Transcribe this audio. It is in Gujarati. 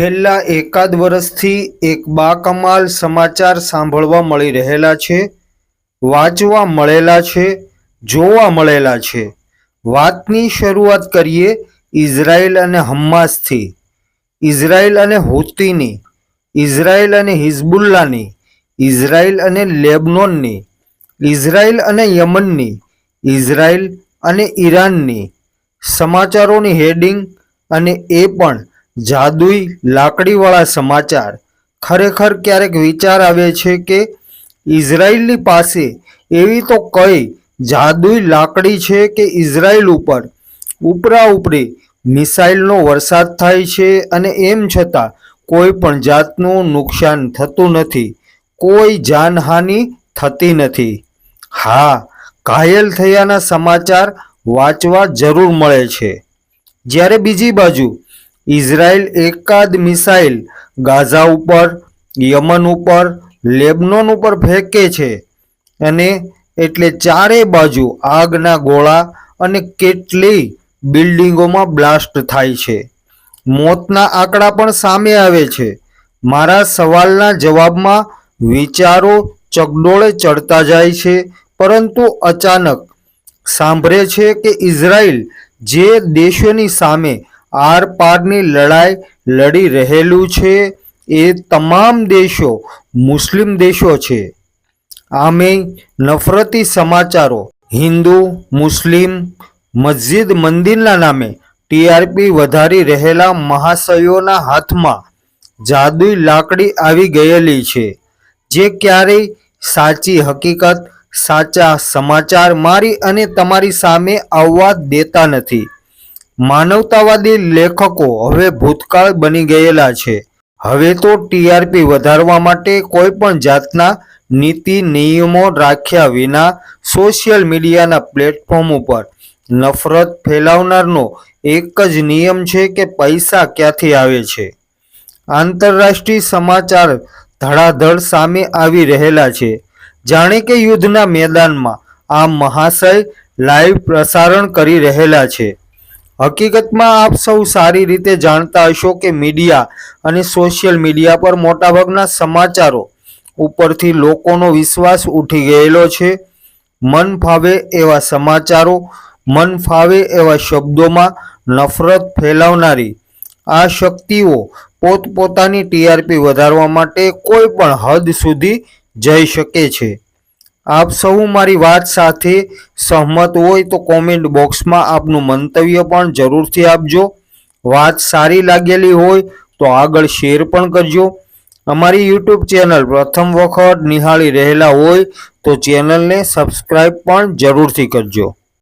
છેલ્લા એકાદ વર્ષથી એક બાકમાલ સમાચાર સાંભળવા મળી રહેલા છે, વાંચવા મળેલા છે, જોવા મળેલા છે. વાતની શરૂઆત કરીએ ઇઝરાયલ અને હમ્માસથી. ઇઝરાયલ અને હુતીની. ઇઝરાયલ અને હિઝબુલ્લાની. ઇઝરાયલ અને લેબનોનની. ઇઝરાયલ અને યમનની. ઇઝરાયલ અને ઈરાનની. સમાચારોની હેડિંગ અને એ પણ જાદુઈ લાકડીવાળા સમાચાર. ખરેખર ક્યારેક વિચાર આવે છે કે ઇઝરાયલની પાસે એવી તો કઈ જાદુઈ લાકડી છે કે ઇઝરાયલ ઉપર ઉપરા ઉપરી મિસાઇલનો વરસાદ થાય છે અને એમ છતાં કોઈ પણ જાતનું નુકસાન થતું નથી. કોઈ જાનહાનિ થતી નથી. હા, ઘાયલ થયાના સમાચાર વાંચવા જરૂર મળે છે. જ્યારે બીજી બાજુ ઇઝરાયલ એકાદ મિસાઇલ ગાઝા ઉપર, યમન ઉપર, લેબનોન ઉપર ફેંકે છે અને એટલે ચારે બાજુ આગના ગોળા અને કેટલી બિલ્ડિંગોમાં બ્લાસ્ટ થાય છે. મોતના આંકડા પણ સામે આવે છે. મારા સવાલના જવાબમાં વિચારો ચગડોળે ચડતા જાય છે, પરંતુ અચાનક સાંભળે છે કે ઇઝરાયલ જે દેશોની સામે આર પારની લડાઈ લડી રહેલું છે. એ તમામ દેશો મુસ્લિમ દેશો છે. આમે નફરતી સમાચારો, હિન્દુ, મુસ્લિમ, મસ્જિદ મંદિરના નામે ટીઆરપી વધારી રહેલા મહાશયોના હાથમાં જાદુઈ લાકડી આવી ગયેલી છે. જે ક્યારેય સાચી હકીકત, સાચા સમાચાર મારી અને તમારી સામે આવવા દેતા નથી. માનવતાવાદી લેખકો હવે ભૂતકાળ બની ગયેલા છે. હવે તો ટીઆરપી વધારવા માટે કોઈ પણ જાતના નીતિ, નિયમો રાખ્યા વિના સોશિયલ મીડિયાના પ્લેટફોર્મ ઉપર નફરત ફેલાવનારનો એક જ નિયમ છે કે પૈસા ક્યાંથી આવે છે? આંતરરાષ્ટ્રીય સમાચાર ધડાધડ સામે આવી રહેલા છે. જાણે કે યુદ્ધના મેદાનમાં આ મહાશય લાઈવ પ્રસારણ કરી રહેલા છે. હકીકતમાં આપ સૌ સારી રીતે જાણતા હશો કે મીડિયા અને સોશિયલ મીડિયા પર મોટાભાગના સમાચારો ઉપરથી લોકોનો વિશ્વાસ ઉઠી ગયેલો છે. મન ફાવે એવા સમાચારો, મન ફાવે એવા શબ્દોમાં નફરત ફેલાવનારી, આ શક્તિઓ પોતપોતાની ટીઆરપી વધારવા માટે કોઈ પણ હદ સુધી જઈ શકે છે. આપ સૌ મારી વાત સાથે સહમત હોય તો કોમેન્ટ બોક્સમાં આપનું મંતવ્ય પણ જરૂરથી આપજો. વાત સારી લાગેલી હોય તો આગળ શેર પણ કરજો. અમારી યુટ્યુબ ચેનલ પ્રથમ વખત નિહાળી રહેલા હોય તો ચેનલને સબસ્ક્રાઈબ પણ જરૂરથી કરજો.